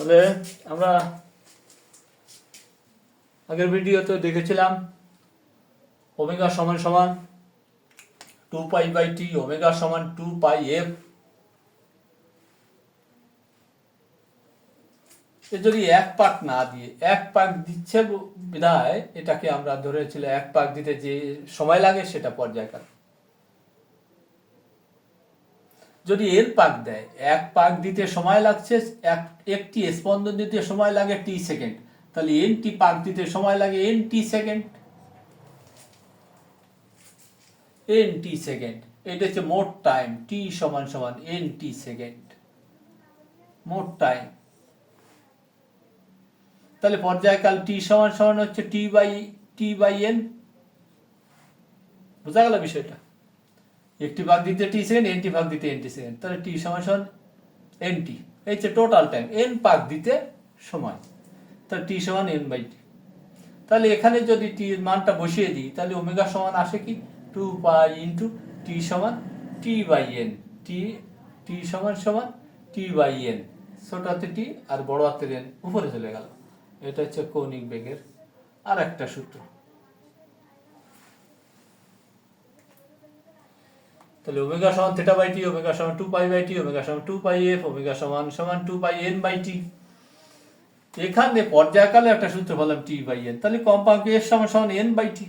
তাহলে আমরা আগের ভিডিওতে দেখেছিলাম ওমেগা সমান সমান two pi by T, omega সমান টু পাই এফ। যদি এক পাক না দিয়ে, এক পাক দিচ্ছে বিধায় এটাকে আমরা ধরেছিল এক পাক দিতে যে সময় লাগে সেটা পর্যায়কাল যদি এর পাক দেয়, এক পাক দিতে সময় লাগছে, এক, একটি স্পন্দন দিতে সময় লাগে টি সেকেন্ড তাহলে এন টি পাক দিতে সময় লাগে N T second N T second এটা হচ্ছে মোট টাইম টি সমান সমান এন টি সেকেন্ড মোট টাইম তাহলে পর্যায়কাল টি সমান সমান হচ্ছে T by T by N বোঝা গেল বিষয়টা? একটি ভাগ দিতে টি সেকেন্ড এনটি ভাগ দিতে এনটি সেকেন্ড তাহলে টি সমান সমান এনটি এই হচ্ছে টোটাল টাইম এন পাক দিতে সময়। তাহলে টি সমান এন বাই টি তাহলে এখানে যদি টি মানটা বসিয়ে দিই, তাহলে ওমেগা সমান আসে কি? টু পাই ইন্টু টি সমান টি বাই এন টি টি সমান সমান টি বাই এন ছোট হাতে টি আর বড় হাতের এন উপরে চলে গেল। এটা হচ্ছে কৌণিক বেগের আর একটা সূত্র। তাহলে ওমেগা সমান থেটা বাই টি ওমেগা সমান two pi by T omega সমান টু পাই এফ ওমেগা সমান সমান two pi N by T এখানে পর্যায়কালে একটা সূত্র বললাম টি বাই এন তাহলে কম্পাঙ্ক এফ সমান সমান এন বাই টি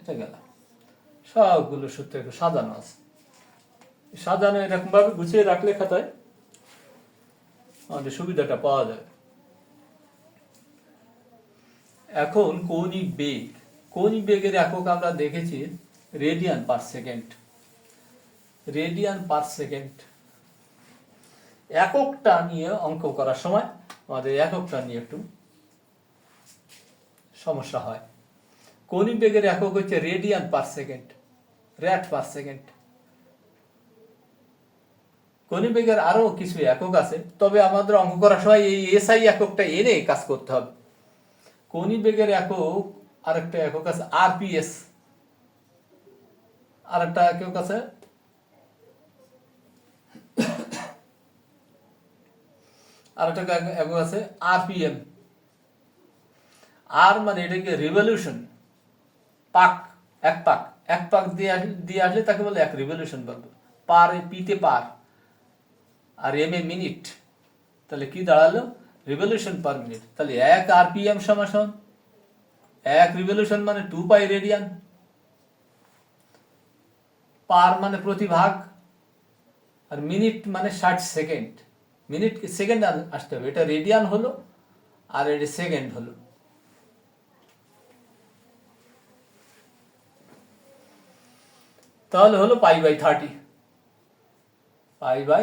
এটা গেল। সবগুলো সূত্র একটু সাজানো আছে। সাজানো এরকম ভাবে গুছিয়ে রাখলে খাতায় আমাদের সুবিধাটা পাওয়া যাবে এখন কৌণিক বেগ, কৌণিক বেগের একক আমরা দেখেছি radian per second radian per second এককটা নিয়ে অঙ্ক করার সময় আমাদের এককটা নিয়ে একটু সমস্যা হয়। কৌণিক বেগের একক হচ্ছে radian per second rad per second কৌণিক বেগের আরও কিছু একক আছে, তবে আমাদের অঙ্ক করার সময় এই এসআই এককটা এনে কাজ করতে হবে। কৌণিক বেগের একক আরেকটা একক আছে আরপিএস আরেকটা একক আছে আরেকটা একক- একক আছে? আরপিএম আর মানে এটাকে রিভলিউশন পাক, এক পাক। এক পাক দিয়ে আস- দিয়ে আসলে তাকে বলে এক রিভলিউশন বলব। পার পিতে পার। আর এম এ মিনিট তাহলে কি দাঁড়াল? রিভলিউশন পার মিনিট তাহলে এক আরপিএম সমান এক রিভলিউশন মানে টু পাই রেডিয়ান পার মানে প্রতি ভাগ আর মিনিট মানে ষাট সেকেন্ড। মিনিট সেকেন্ড আসতে হবে? এটা রেডিয়ান হলো, আর এটা সেকেন্ড হলো। তাহলে হলো pi by thirty. Pi by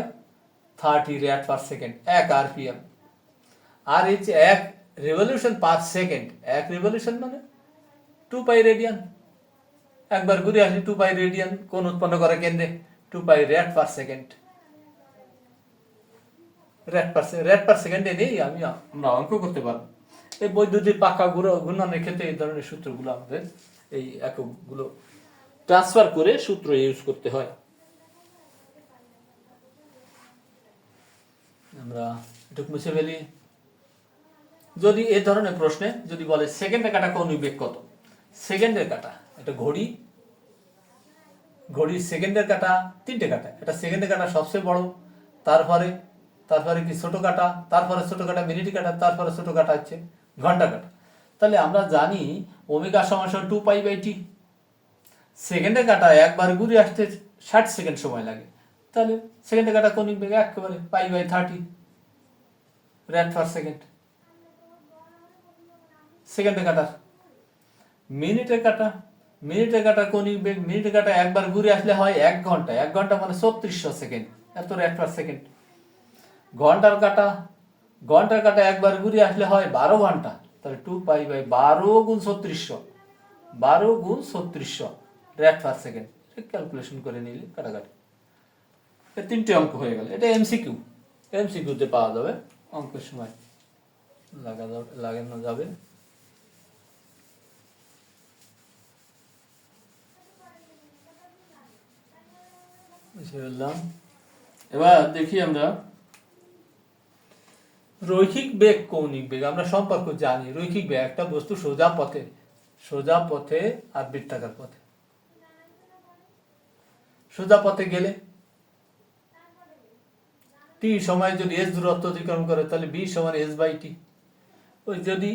thirty rad per second, এক আরপিএম। আর এই যে এক রেভলিউশন পার সেকেন্ড, এক রেভলিউশন মানে টু পাই রেডিয়ান। একবার ঘুরে আসি টু পাই রেডিয়ান, কোন উৎপন্ন করে কেন্দ্রে? Two pi rad per second. Rad per rad per সেকেন্ডে নেই, আমি আমরা অঙ্ক করতে পারব। এই বৈদ্যুতিক পাকা গুলো ঘূর্ণনের ক্ষেত্রে এই ধরনের সূত্রগুলো আমাদের এই এককগুলো ট্রান্সফার করে সূত্র ইউজ করতে হয়। আমরা এটুকু মুছে ফেলি। যদি এ ধরনের প্রশ্নে যদি বলে সেকেন্ডে কাটা কোন বেগ কত? সেকেন্ডের কাটা এটা ঘড়ি, ঘড়ির সেকেন্ডের কাটা, তিনটে কাটা। একটা সেকেন্ডের কাটা সবচেয়ে বড় তারপরে তারপরে কি ছোট কাটা তারপরে ছোট কাটা, মিনিট কাটা তারপরে ছোট কাটা হচ্ছে ঘণ্টা কাটা। তাহলে আমরা জানি ওমেগা সমান টু পাই বাই টি। সেকেন্ডে কাটা একবার ঘুরে আসতে ষাট সেকেন্ড সময় লাগে। তাহলে সেকেন্ডে কাটা কোন বেগ একেবারে pi by thirty, rad per second. সেকেন্ডে কাটার মিনিটে কাটা মিনিটে কাটা কনিক বেগ মিনিটে কাটা একবার ঘুরে আসলে হয় এক ঘণ্টা। এক ঘণ্টা মানে ছত্রিশশো সেকেন্ড। এত র্যাট পার সেকেন্ড ঘণ্টার কাটা ঘণ্টার কাটা একবার ঘুরে আসলে হয় বারো ঘণ্টা। তাহলে টু পাই বাই বারো গুণ ছত্রিশশো। বারো গুণ ছত্রিশশো। রেট পার সেকেন্ড ক্যালকুলেশন করে নিলে কাটাকাটি। তিনটে অঙ্ক হয়ে গেল। এটা এমসিকিউ এমসিকিউতে পাওয়া যাবে। অঙ্কের সময় লাগা যাবে লাগানো যাবে। এবার দেখি আমরা। রৈখিক বেগ কৌণিক বেগ, আমরা সম্পর্ক জানি। রৈখিক বেগ একটা বস্তু সোজা পথে সোজা পথে আর বৃত্তাকার পথে। সোজা পথে গেলে? টি সময় যদি এস দূরত্ব অতিক্রম করে, তাহলে বি সমান এস বাই টি ওই যদি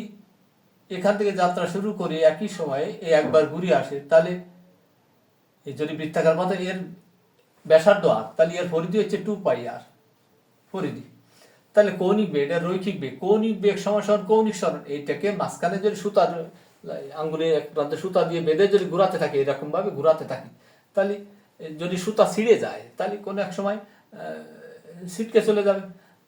এখান থেকে যাত্রা শুরু করে একই সময়ে একবার ঘুরে আসে, তাহলে যদি বৃত্তাকার পথে, এর ব্যাসার্ধ আর তাহলে এর পরিধি হচ্ছে টু পাই আর পরিধি। তাহলে কৌণিক বেগ, এটা রৈখিক বেগ, কৌণিক বেগ সমান কৌণিক সরণ, এইটাকে মাঝখানে যদি সুতা আঙ্গুলে এক প্রান্তে সুতা দিয়ে বেঁধে যদি ঘুরাতে থাকে এরকম ভাবে ঘুরাতে থাকি, তাহলে যদি সুতা ছিঁড়ে যায়, তাহলে কোনো এক সময় ছিটকে চলে যাবে।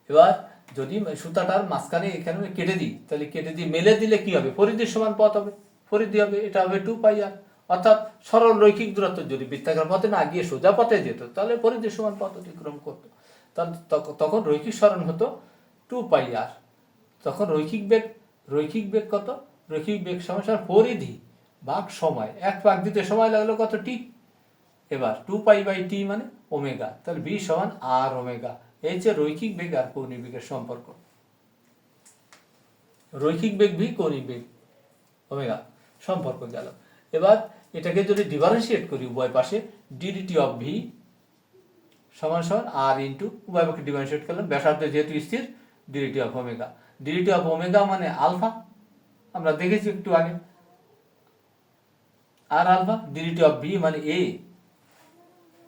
এবার যদি সুতাটার মাঝখানে এখানে কেটে দিই, তাহলে কেটে দিয়ে মেলে দিলে কি হবে? পরিধির সমান পথ হবে, পরিধি হবে, এটা হবে টু পাই আর অর্থাৎ সরল রৈখিক দূরত্ব যদি বৃত্তাকার পথে না গিয়ে সোজা পথে যেত, তাহলে পরিধির সমান পথ অতিক্রম করতো। তখন রৈখিক সরণ হতো টু পাই আর তখন রৈখিক বেগ রৈখিক বেগ কত? রৈখিক বেগ সমস্যার পরিধি ভাগ সময়। এক ভাগ দিতে সময় লাগল কত? টি। এবার টু পাই বাই টি মানে ওমেগা। তাহলে বি সমান আর ওমেগা। এই যে রৈখিক বেগ আর কৌণিক বেগের সম্পর্ক। রৈখিক বেগ, ভি কৌণিক বেগ, ওমেগা সম্পর্ক গেল। এবার এটাকে যদি ডিফারেন্সিয়েট করি, উভয় পাশে ডিডিটি অফ ভি সমান সমান আর ইন্টু উভয় পক্ষে ডিফারেন্সিয়েট করলাম, ব্যাসার্ধ যেহেতু স্থির DDT of omega DDT of omega মানে আলফা আমরা দেখেছি একটু আগে। আর আলফা ডিডিটি অফ বি মানে এ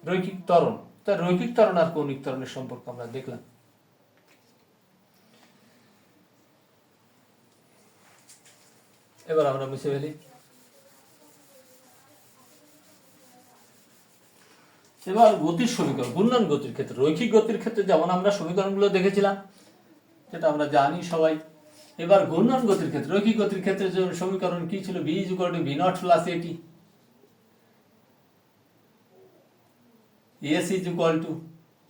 রৈখিক ত্বরণ। তা রৈখিক ত্বরণ আর কৌণিক ত্বরণের সম্পর্ক আমরা দেখলাম। এবার আমরা মুছে ফেলি। এবার গতির সমীকরণ, ঘূর্ণন গতির ক্ষেত্রে, রৈখিক গতির ক্ষেত্রে যেমন আমরা সমীকরণগুলো দেখেছিলাম সেটা আমরা জানি সবাই, এবার ঘূর্ণন গতির ক্ষেত্রে, রৈখিক গতির ক্ষেত্রে সমীকরণ কি ছিল V is equal to V naught plus এটি S is equal to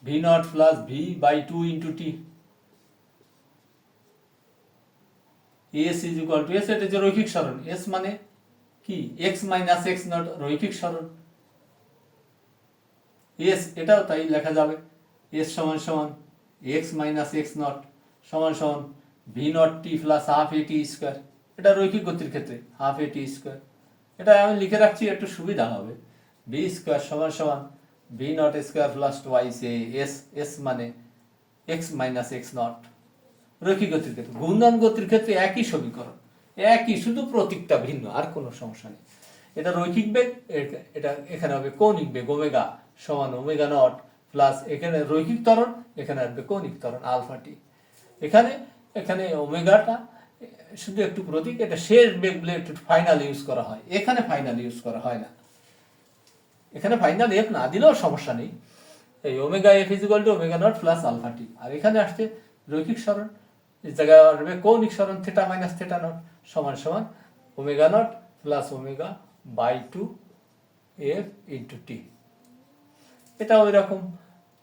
V naught plus V by two into T S is equal to S এটা হচ্ছে রৈখিক সরণ এস মানে কি? এক্স মাইনাস এক্স নট রৈখিক সরণ। এস এটাও তাই লেখা যাবে। এস সমান সমান এক্স মাইনাস এক্স নট সমান সমান V naught T plus half A T square এটা রৈখিক গতির ক্ষেত্রে হাফ এ টি স্কোয়ার এটা আমি লিখে রাখছি, একটু সুবিধা হবে। ভি স্কোয়ার সমান সমান V naught square plus twice A S S মানে এক্স মাইনাস এক্স নট রৈখিক গতির ক্ষেত্রে, ঘূর্ণন গতির ক্ষেত্রে একই সমীকরণ। একই, শুধু প্রতীকটা ভিন্ন, আর কোনো সমস্যা নেই। এটা রৈখিক বেগ এটা এখানে হবে কৌণিক বেগ, ওমেগা সমান ওমেগা নট প্লাস এখানে রৈখিক ত্বরণ, এখানে আসবে কৌণিক ত্বরণ, আলফা টি। এখানে এখানে ওমেগাটা, শুধু একটু প্রতীক, এটা শেষ বেগ বলে একটু ফাইনাল ইউজ করা হয়। এখানে ফাইনাল ইউজ করা হয় না। এখানে ফাইনাল এফ না, দিলেও সমস্যা নেই। এই omega F is equal to omega naught plus alpha T আর এখানে আসছে রৈখিক সরণ, এই জায়গায় আসবে কৌণিক সরণ থেটা মাইনাস থেটা নট সমান সমান omega naught plus omega by two F into T. এটা ওই রকম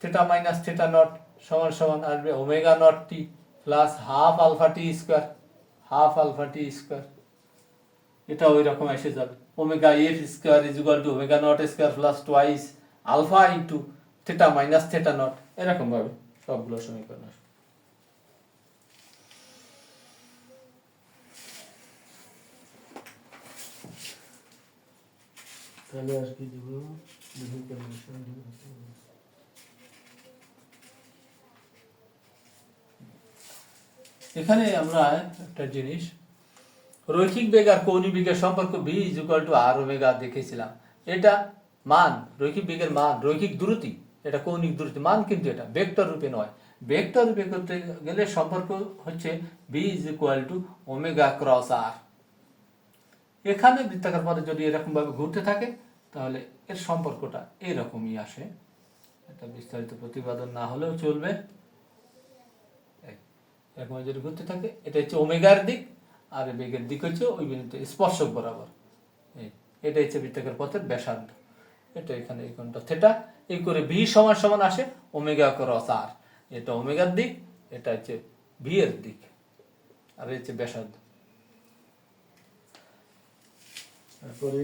থেটা মাইনাস থেটা নট সমান সমান আসবে omega naught T plus half alpha T square, half alpha T square. এটা ওই রকম এসে যাবে। Omega F square is equal to omega naught square plus twice alpha into theta minus theta naught. এরকমভাবে সবগুলো সমীকরণ আসবে। তাহলে আর কি এখানে আমরা একটা জিনিস, রৈখিক বেগ আর কৌণিক বেগের সম্পর্ক V is to R omega দেখেছিলাম। এটা মান, রৈখিক বেগের মান, রৈখিক দ্রুতি এটা কৌণিক দ্রুতি মান কিন্তু এটা ভেক্টর রূপে নয়। ভেক্টর রূপে করতে গেলে সম্পর্ক হচ্ছে V is equal to omega cross R এখানে বৃত্তাকার পথে যদি এরকম ভাবে ঘুরতে থাকে, তাহলে এর সম্পর্কটা এরকমই আসে। এটা বিস্তারিত প্রতিপাদন না হলেও চলবে। এরকম যদি ঘুরতে থাকে, এটা হচ্ছে ওমেগার দিক, আর বেগের দিক হচ্ছে ওই বিন্দুতে স্পর্শক বরাবর। এটা হচ্ছে বৃত্তাকার পথের ব্যাসার্ধ। এটা এখানে এই কোণটা থেটা, এই করে ভি সমান সমান আসে ওমেগা ক্রস আর। এটা ওমেগার দিক, এটা হচ্ছে ভি এর দিক। আর হচ্ছে ব্যাসার্ধ। তারপরে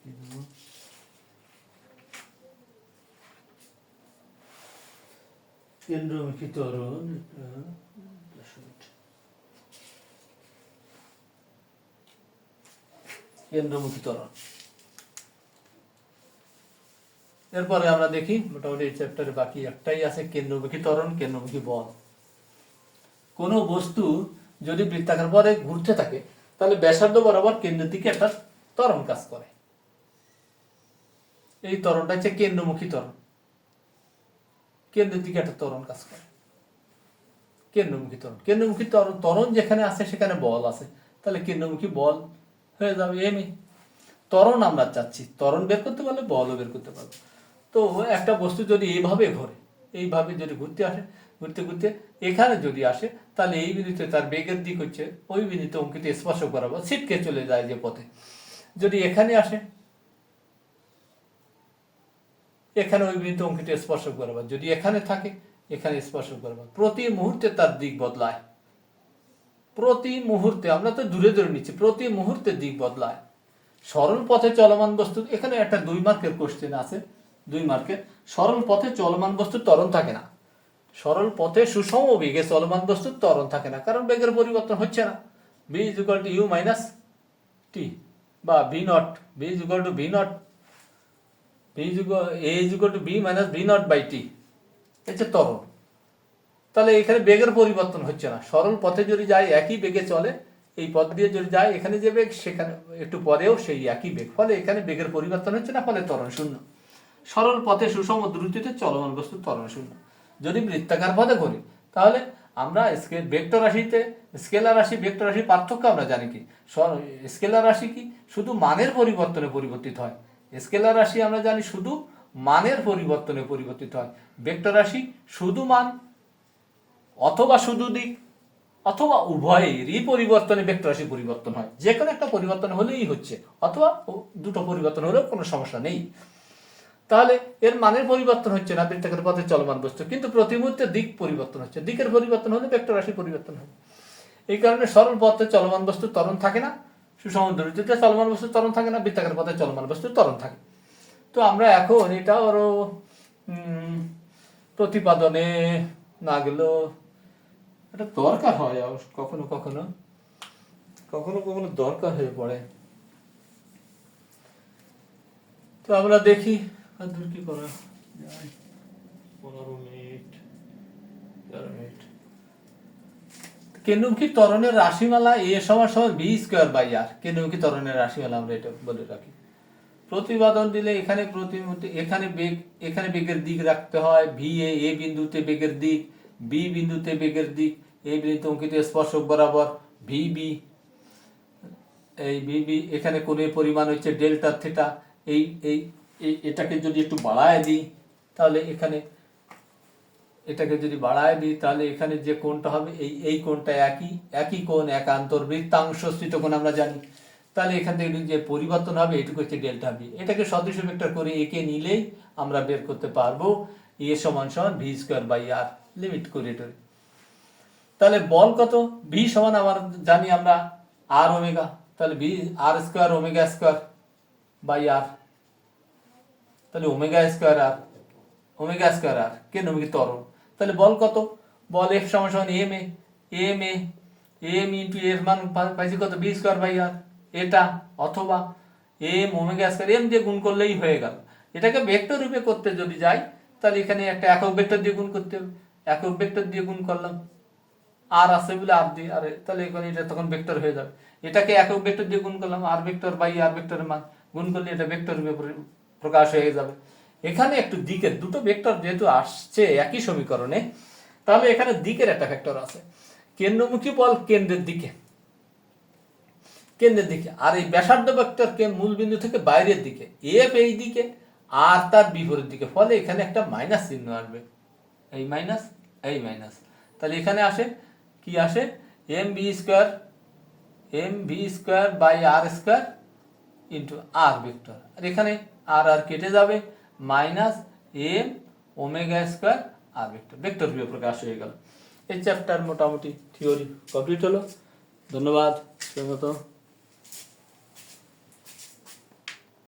কি দিব কেন্দ্রমুখী ত্বরণ এটা. কেন্দ্রমুখী ত্বরণ এরপরে আমরা দেখি মোটামুটি এই চ্যাপ্টারে বাকি একটাই আছে, কেন্দ্রমুখী ত্বরণ, কেন্দ্রমুখী বল কোনো বস্তু যদি বৃত্তাকার পরে ঘুরতে থাকে, তাহলে ব্যাসার্ধ বরাবর কেন্দ্রের দিকে একটা ত্বরণ কাজ করে। এই ত্বরণটা হচ্ছে কেন্দ্রমুখী ত্বরণ কেন্দ্রের দিকে একটা ত্বরণ কাজ করে। কেন্দ্রমুখী ত্বরণ কেন্দ্রমুখী ত্বরণ ত্বরণ যেখানে আছে সেখানে বল আছে। তাহলে কেন্দ্রমুখী বল হয়ে যাবে এমনি ত্বরণ আমরা চাচ্ছি। ত্বরণ বের করতে পারলে বলও বের করতে পারব। তো একটা বস্তু যদি এইভাবে ঘোরে, এইভাবে যদি ঘুরতে আসে, ঘুরতে ঘুরতে এখানে যদি আসে, তাহলে এই বিন্দুতে তার বেগের দিক হচ্ছে, ওই বিন্দুতে অঙ্কিত স্পর্শ করাবো ছিটকে চলে যায় যে পথে। যদি এখানে আসে, এখানে ওই বিন্দু অঙ্কিত স্পর্শ করবা যদি এখানে থাকে, এখানে স্পর্শ করবা প্রতি মুহূর্তে তার দিক বদলায়। প্রতি মুহূর্তে, আমরা তো দূরে দূরে নিচ্ছি, প্রতি মুহূর্তে দিক বদলায়। সরল পথে চলমান বস্তু, এখানে একটা দুই মার্কের কোশ্চেন আছে, দুই মার্কের। সরল পথে চলমান বস্তু ত্বরণ থাকে না। সরল পথে সুষম বেগে চলমান বস্তু ত্বরণ থাকে না, কারণ বেগের পরিবর্তন হচ্ছে না। B is U minus T বা B naught B is equal to B naught B is A is equal to B minus B naught by T হচ্ছে ত্বরণ তাহলে এখানে বেগের পরিবর্তন হচ্ছে না। সরল পথে যদি যায়, একই বেগে চলে, এই পথ দিয়ে যদি যায়, এখানে যে বেগ, সেখানে, একটু পরেও সেই একই বেগ। ফলে এখানে বেগের পরিবর্তন হচ্ছে না, ফলে ত্বরণ শূন্য। সরল পথে সুষম দ্রুতিতে চলমান বস্তু ত্বরণ শূন্য। যদি বৃত্তাকার পথে করি তাহলে আমরা স্কেল ভেক্টর রাশিতে স্কেলার রাশি, ভেক্টর রাশি পার্থক্য আমরা জানি কি? স্কেলার রাশি কি? শুধু মানের পরিবর্তনে পরিবর্তিত হয়। স্কেলার রাশি আমরা জানি শুধু মানের পরিবর্তনে পরিবর্তিত হয়। ভেক্টর রাশি শুধু মান অথবা শুধু দিক অথবা উভয়েরই পরিবর্তনে ভেক্টর রাশি পরিবর্তন হয়। যে কোনো একটা পরিবর্তন হলেই হচ্ছে, অথবা দুটো পরিবর্তন হলেও কোনো সমস্যা নেই। তাহলে এর মানের পরিবর্তন হচ্ছে না, বৃত্তাকার পথে চলমান বস্তু। কিন্তু প্রতি মুহূর্তে দিক পরিবর্তন হচ্ছে। দিকের পরিবর্তন হলে ভেক্টর রাশি পরিবর্তন হবে এই কারণে সরল পথে চলমান বস্তু ত্বরণ থাকে না, সুষম চলমান বস্তু ত্বরণ থাকে না, বৃত্তাকার পথে চলমান বস্তু ত্বরণ থাকে। তো আমরা এখন এটা আরও প্রতিপাদনে না গেলেও এটা দরকার হয় কখনো কখনো কখনো কখনো দরকার হয়ে পড়ে। তো আমরা দেখি, আর দূর কি করা পনেরো মিনিট তেরো মিনিট। কেন্দ্রমুখী তরণের রাশিমালা এ সমান সমান বি স্কোয়ার বাই আর। কেন্দ্রমুখী তরণের রাশিমালা আমরা এটা বলে রাখি। প্রতিপাদন দিলে এখানে প্রতিমূর্তি এখানে বেগ এখানে বেগের দিক রাখতে হয়। ভি এ এ বিন্দুতে বেগের দিক, বি বিন্দুতে বেগের দিক, এ বিন্দুতে অঙ্কিত স্পর্শক বরাবর, ভি বি। এই বিবি এখানে কোণের পরিমাণ হচ্ছে ডেল্টা, থিটা। এই এই- এটাকে যদি একটু বাড়ায় দিই, তাহলে এখানে এটাকে যদি বাড়ায় দিই, তাহলে এখানে যে কোণটা হবে, এই এই কোণটা একই একই কোণ, একান্তর বৃত্তাংশ কোণ আমরা জানি। তাহলে এখান থেকে যে পরিবর্তন হবে, এটুকু হচ্ছে ডেল্টা বি এটাকে সদৃশ ভেক্টর করে একে নিলেই আমরা বের করতে পারব এ সমান সমান V square by R limit করে এটা তাহলে বল কত? ভি সমান আমার জানি আমরা আর ওমেগা তাহলে V R square omega square by R তাহলে omega square R omega square R কেন? ওমেগা ত্বরণ তাহলে বল কত? বল এফ সমান সমান M A M A M into এর মান পাইছি কত? বি স্কোয়ার বাই আর এটা অথবা এম ওমেগা স্কোয়ার এম দিয়ে গুণ করলেই হয়ে গেল। এটাকে ভেক্টর রূপে করতে যদি যাই, তাহলে এখানে একটা একক ভেক্টর দিয়ে গুণ করতে হবে। একক ভেক্টর দিয়ে গুণ করলাম। আর আছে বলে আর দিয়ে, আরে, তাহলে এখানে এটা তখন ভেক্টর হয়ে যাবে। এটাকে একক ভেক্টর দিয়ে গুণ করলাম। আর ভেক্টর বাই আর ভেক্টরের মান। গুণ করলে এটা ভেক্টর রূপে প্রকাশ হয়ে যাবে। এখানে একটু দিকের দুটো ভেক্টর যেহেতু আসছে একই সমীকরণে, তাহলে এখানে দিকের একটা ভেক্টর আছে। কেন্দ্রমুখী বল কেন্দ্রের দিকে। কেন্দ্রের দিকে। আর এই ব্যাসার্ধ ভেক্টর কে মূল বিন্দু থেকে বাইরের দিকে। এফ এই দিকে, আর তার বিপরীত দিকে। ফলে এখানে একটা মাইনাস চিহ্ন আসবে। এই মাইনাস এই মাইনাস তাহলে এখানে আসে, কি আসে? M B square M V square by R square into R vector আর এখানে আর আর কেটে যাবে। Minus M omega square R vector. Vector রূপে প্রকাশ হয়ে গেল। এই চ্যাপ্টার মোটামুটি থিওরি কমপ্লিট হলো। ধন্যবাদ। সেই মতো